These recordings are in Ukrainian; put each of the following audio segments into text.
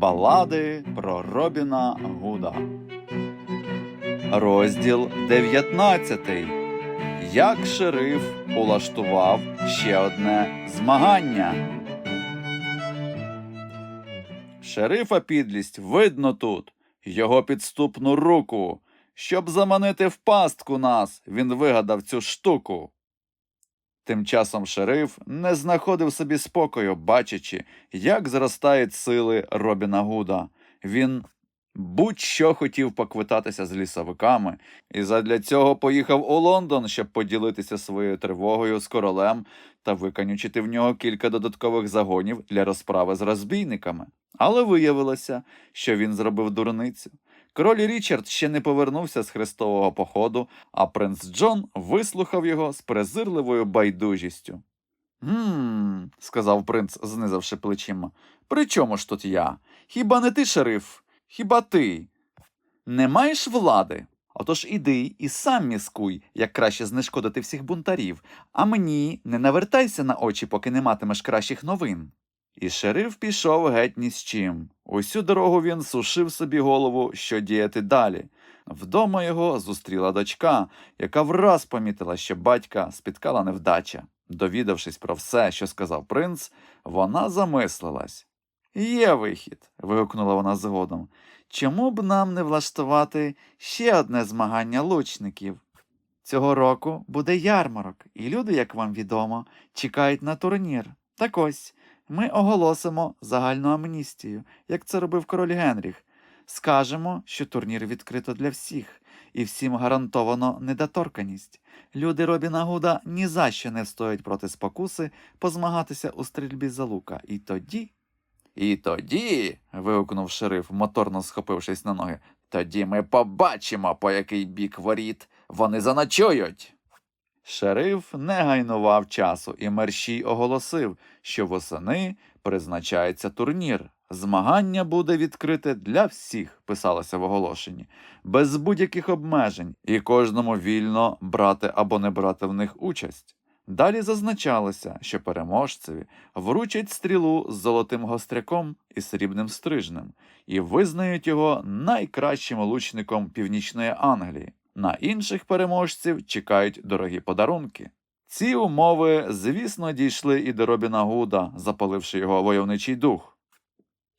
Балади про Робіна Гуда. Розділ 19. Як шериф улаштував ще одне змагання. Шерифа підлість видно тут. Його підступну руку. Щоб заманити в пастку нас, він вигадав цю штуку. Тим часом шериф не знаходив собі спокою, бачачи, як зростають сили Робіна Гуда. Він будь-що хотів поквитатися з лісовиками, і задля цього поїхав у Лондон, щоб поділитися своєю тривогою з королем та виконючити в нього кілька додаткових загонів для розправи з розбійниками. Але виявилося, що він зробив дурницю. Король Річард ще не повернувся з хрестового походу, а принц Джон вислухав його з презирливою байдужістю. Гм, сказав принц, знизавши плечима. При чому ж тут я? Хіба не ти, шериф? Хіба ти? Не маєш влади? Отож іди і сам міскуй, як краще знешкодити всіх бунтарів, а мені не навертайся на очі, поки не матимеш кращих новин. І шериф пішов геть ні з чим. Усю дорогу він сушив собі голову, що діяти далі. Вдома його зустріла дочка, яка враз помітила, що батька спіткала невдача. Довідавшись про все, що сказав принц, вона замислилась. Є вихід. вигукнула вона згодом. Чому б нам не влаштувати ще одне змагання лучників? Цього року буде ярмарок, і люди, як вам відомо, чекають на турнір. Так ось, ми оголосимо загальну амністію, як це робив король Генріх. Скажемо, що турнір відкрито для всіх, і всім гарантовано недоторканість. Люди Робіна Гуда ні за що не встоять проти спокуси позмагатися у стрільбі за лука. І тоді. І тоді. вигукнув шериф, моторно схопившись на ноги. Тоді ми побачимо, по який бік воріт вони заночують. Шериф не гайнував часу і мерщій оголосив, що восени призначається турнір. Змагання буде відкрите для всіх, писалося в оголошенні, без будь-яких обмежень, і кожному вільно брати або не брати в них участь. Далі зазначалося, що переможцеві вручать стрілу з золотим гостряком і срібним стрижнем і визнають його найкращим лучником Північної Англії. На інших переможців чекають дорогі подарунки. Ці умови, звісно, дійшли і до Робіна Гуда, запаливши його войовничий дух.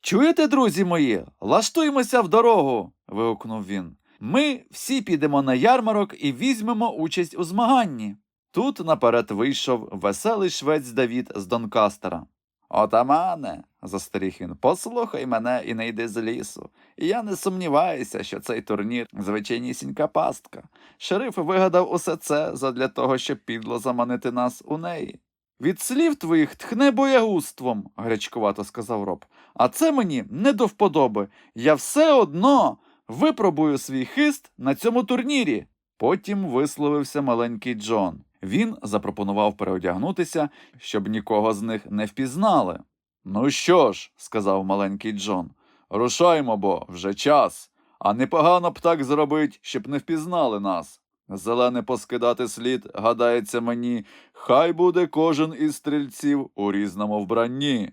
Чуєте, друзі мої, лаштуємося в дорогу. вигукнув він. Ми всі підемо на ярмарок і візьмемо участь у змаганні. Тут наперед вийшов веселий швець Давід з Донкастера. Отамане, застеріг він, послухай мене і не йди з лісу. Я не сумніваюся, що цей турнір звичайнісінька пастка. Шериф вигадав усе це задля того, щоб підло заманити нас у неї. Від слів твоїх тхне боягузтвом, гарячкувато сказав роб. А це мені не до вподоби. Я все одно випробую свій хист на цьому турнірі. Потім висловився маленький Джон. Він запропонував переодягнутися, щоб нікого з них не впізнали. Ну що ж, сказав маленький Джон, рушаймо, бо вже час, а непогано б так зробить, щоб не впізнали нас. Зелене поскидати слід, гадається мені, хай буде кожен із стрільців у різному вбранні.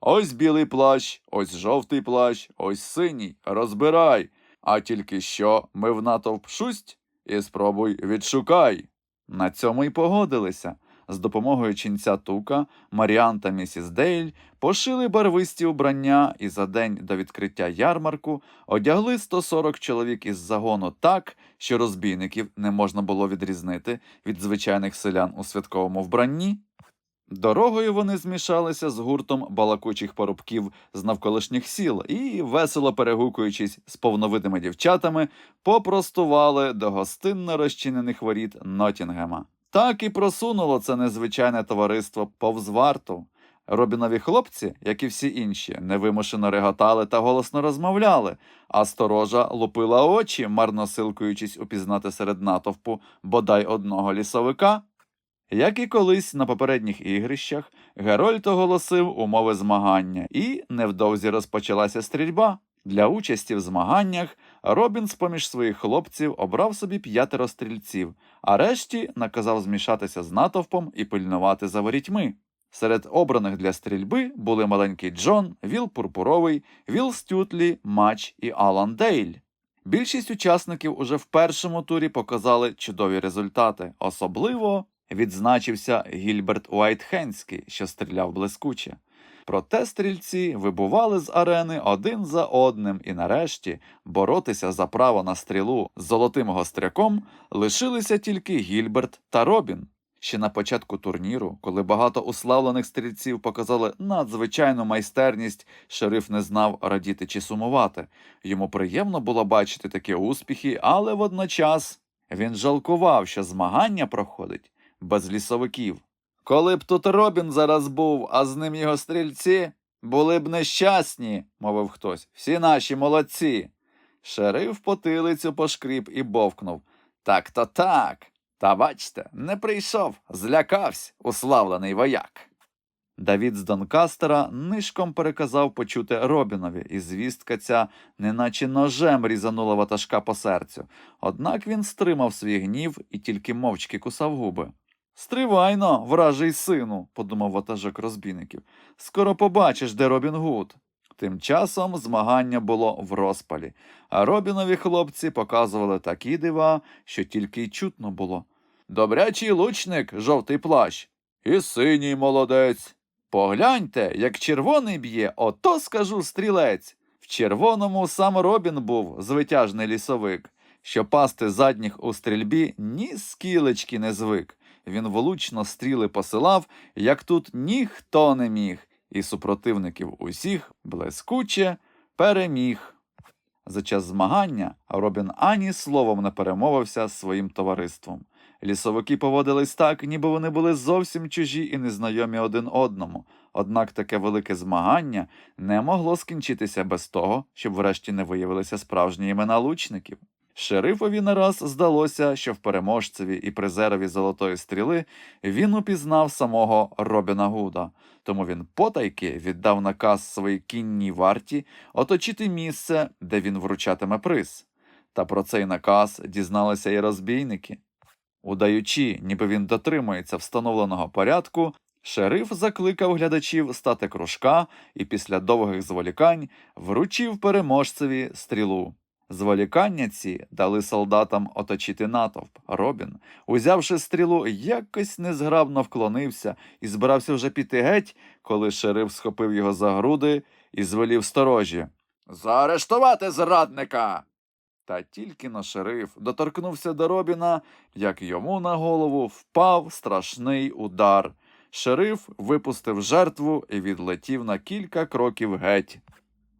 Ось білий плащ, ось жовтий плащ, ось синій. Розбирай. А тільки що ми в натовп шусть і спробуй відшукай. На цьому й погодилися. З допомогою ченця Тука Маріан та місіс Дейль пошили барвисті убрання і за день до відкриття ярмарку одягли 140 чоловік із загону так, що розбійників не можна було відрізнити від звичайних селян у святковому вбранні. Дорогою вони змішалися з гуртом балакучих парубків з навколишніх сіл і, весело перегукуючись з повновидими дівчатами, попростували до гостинно розчинених воріт Нотінгема. Так і просунуло це незвичайне товариство повз варту. Робінові хлопці, як і всі інші, невимушено реготали та голосно розмовляли, а сторожа лупила очі, марно силкуючись упізнати серед натовпу бодай одного лісовика. Як і колись на попередніх ігрищах, Герольд оголосив умови змагання, і невдовзі розпочалася стрільба. Для участі в змаганнях Робін з-поміж своїх хлопців обрав собі п'ятеро стрільців, а решті наказав змішатися з натовпом і пильнувати за ворітьми. Серед обраних для стрільби були маленький Джон, Віл Пурпуровий, Віл Стютлі, Мач і Алан Дейль. Більшість учасників уже в першому турі показали чудові результати. Особливо відзначився Гільберт Уайтхенський, що стріляв блискуче. Проте стрільці вибували з арени один за одним, і нарешті боротися за право на стрілу з золотим гостряком лишилися тільки Гільберт та Робін. Ще на початку турніру, коли багато уславлених стрільців показали надзвичайну майстерність, шериф не знав радіти чи сумувати. Йому приємно було бачити такі успіхи, але водночас він жалкував, що змагання проходить без лісовиків. Коли б тут Робін зараз був, а з ним його стрільці, були б нещасні, мовив хтось. Всі наші молодці. Шериф потилицю пошкріб і бовкнув. Так то так. Та бачте, не прийшов, злякався, уславлений вояк. Давід з Донкастера нишком переказав почути Робінові, і звістка ця неначе ножем різанула ватажка по серцю. Однак він стримав свій гнів і тільки мовчки кусав губи. Стривайно, вражий сину, подумав ватажок розбійників. Скоро побачиш, де Робін Гуд. Тим часом змагання було в розпалі, а Робінові хлопці показували такі дива, що тільки й чутно було. Добрячий лучник, жовтий плащ, і синій молодець. Погляньте, як червоний б'є, ото скажу стрілець. В червоному сам Робін був, звитяжний лісовик, що пасти задніх у стрільбі ні скілечки не звик. Він влучно стріли посилав, як тут ніхто не міг, і супротивників усіх блискуче переміг. За час змагання Робін ані словом не перемовився з своїм товариством. Лісовики поводились так, ніби вони були зовсім чужі і незнайомі один одному. Однак таке велике змагання не могло скінчитися без того, щоб врешті не виявилися справжні імена лучників. Шерифові нараз здалося, що в переможцеві і призерові золотої стріли він упізнав самого Робіна Гуда, тому він потайки віддав наказ своїй кінній варті оточити місце, де він вручатиме приз. Та про цей наказ дізналися і розбійники. Удаючи, ніби він дотримується встановленого порядку, шериф закликав глядачів стати кружка і після довгих зволікань вручив переможцеві стрілу. Зволікання ці дали солдатам оточити натовп. Робін, узявши стрілу, якось незграбно вклонився і збирався вже піти геть, коли шериф схопив його за груди і звелів сторожі. Заарештувати зрадника. Та тільки на шериф доторкнувся до Робіна, як йому на голову впав страшний удар. Шериф випустив жертву і відлетів на кілька кроків геть.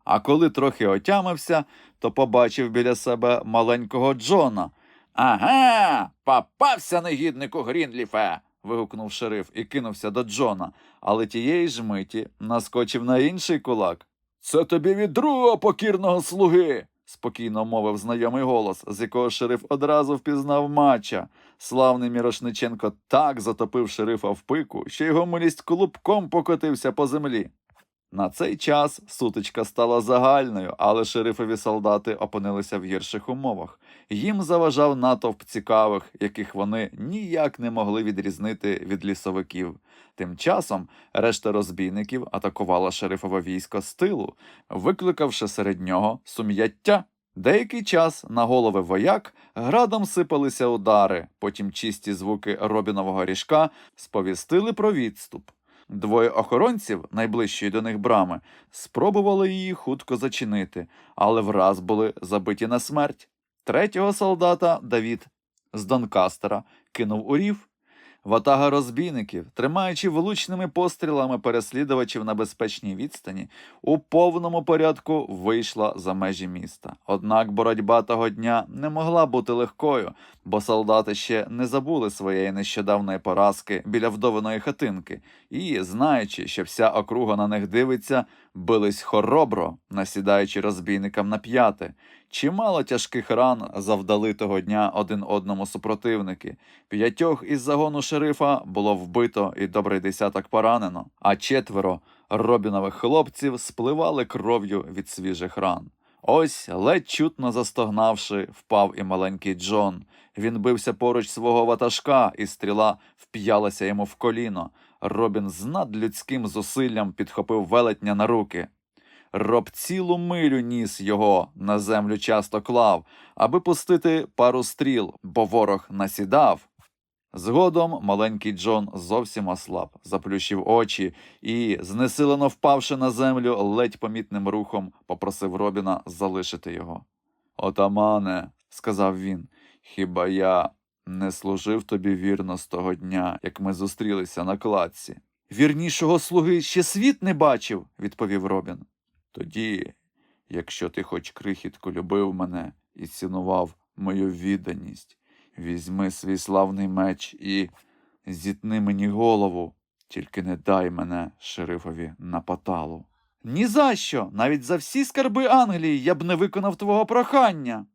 А коли трохи отямився, то побачив біля себе маленького Джона. Ага, попався негіднику Грінліфе. вигукнув шериф і кинувся до Джона, але тієї ж миті наскочив на інший кулак. Це тобі від другого покірного слуги. спокійно мовив знайомий голос, з якого шериф одразу впізнав мача. Славний Мірошниченко так затопив шерифа в пику, що його милість клубком покотився по землі. На цей час сутичка стала загальною, але шерифові солдати опинилися в гірших умовах. Їм заважав натовп цікавих, яких вони ніяк не могли відрізнити від лісовиків. Тим часом решта розбійників атакувала шерифове військо з тилу, викликавши серед нього сум'яття. Деякий час на голови вояк градом сипалися удари, потім чисті звуки робінового ріжка сповістили про відступ. Двоє охоронців, найближчої до них брами, спробували її хутко зачинити, але враз були забиті на смерть. Третього солдата Давід з Донкастера кинув у рів. Ватага розбійників, тримаючи влучними пострілами переслідувачів на безпечній відстані, у повному порядку вийшла за межі міста. Однак боротьба того дня не могла бути легкою, бо солдати ще не забули своєї нещодавної поразки біля вдовиної хатинки, і, знаючи, що вся округа на них дивиться, бились хоробро, насідаючи розбійникам на п'яти. Чимало тяжких ран завдали того дня один одному супротивники. П'ятьох із загону шерифа було вбито і добрий десяток поранено, а четверо робінових хлопців спливали кров'ю від свіжих ран. Ось, ледь чутно застогнавши, впав і маленький Джон. Він бився поруч свого ватажка, і стріла вп'ялася йому в коліно. Робін з надлюдським зусиллям підхопив велетня на руки. Роб цілу милю ніс його на землю часто клав, аби пустити пару стріл, бо ворог насідав. Згодом маленький Джон зовсім ослаб, заплющив очі і, знесилено впавши на землю, ледь помітним рухом попросив Робіна залишити його. Отамане, сказав він, хіба я не служив тобі вірно з того дня, як ми зустрілися на кладці? Вірнішого слуги ще світ не бачив, відповів Робін. Тоді, якщо ти хоч крихітку любив мене і цінував мою відданість, візьми свій славний меч і зітни мені голову, тільки не дай мене шерифові на поталу. Ні за що! Навіть за всі скарби Англії я б не виконав твого прохання.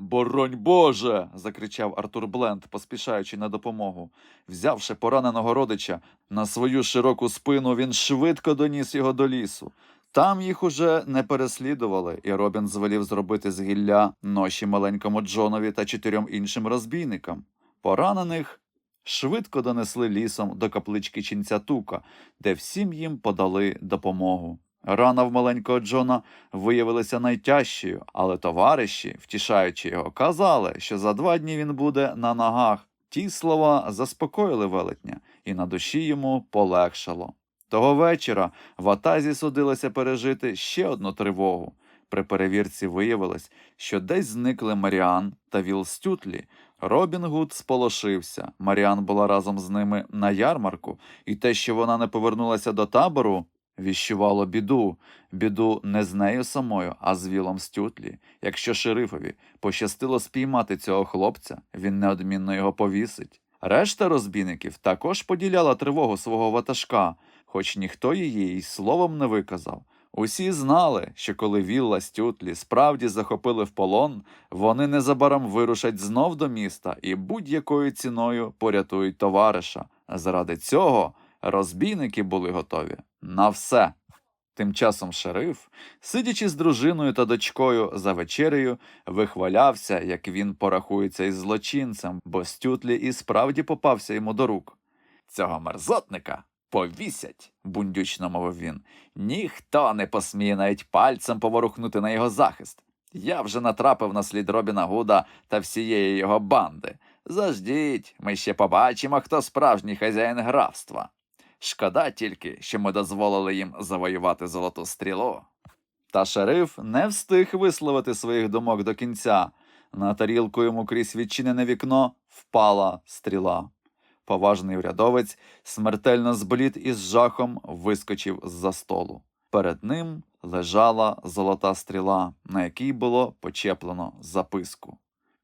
Боронь Боже. закричав Артур Бленд, поспішаючи на допомогу. Взявши пораненого родича на свою широку спину, він швидко доніс його до лісу. Там їх уже не переслідували, і Робін звелів зробити з гілля ноші маленькому Джонові та чотирьом іншим розбійникам. Поранених швидко донесли лісом до каплички ченця Тука, де всім їм подали допомогу. Рана в маленького Джона виявилася найтяжчою, але товариші, втішаючи його, казали, що за два дні він буде на ногах. Ті слова заспокоїли велетня, і на душі йому полегшало. Того вечора в Атазі судилося пережити ще одну тривогу. При перевірці виявилось, що десь зникли Маріан та Віл Стютлі. Робін Гуд сполошився. Маріан була разом з ними на ярмарку, і те, що вона не повернулася до табору, віщувало біду. Біду не з нею самою, а з Вілом Стютлі. Якщо шерифові пощастило спіймати цього хлопця, він неодмінно його повісить. Решта розбійників також поділяла тривогу свого ватажка, хоч ніхто її й словом не виказав. Усі знали, що коли Вілла Стютлі справді захопили в полон, вони незабаром вирушать знов до міста і будь-якою ціною порятують товариша. Заради цього розбійники були готові на все. Тим часом шериф, сидячи з дружиною та дочкою за вечерею, вихвалявся, як він порахується із злочинцем, бо Стютлі і справді попався йому до рук. Цього мерзотника повісять, бундючно мовив він. Ніхто не посміє навіть пальцем поворухнути на його захист. Я вже натрапив на слід Робіна Гуда та всієї його банди. Заждіть, ми ще побачимо, хто справжній хазяїн графства. Шкода тільки, що ми дозволили їм завоювати золоту стрілу. Та шериф не встиг висловити своїх думок до кінця. На тарілку йому крізь відчинене вікно впала стріла. Поважний урядовець смертельно зблід і з жахом вискочив з-за столу. Перед ним лежала золота стріла, на якій було почеплено записку.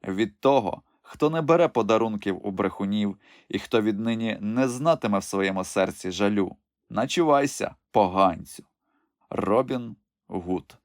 Від того, хто не бере подарунків у брехунів і хто віднині не знатиме в своєму серці жалю. Начувайся, поганцю. Робін Гуд.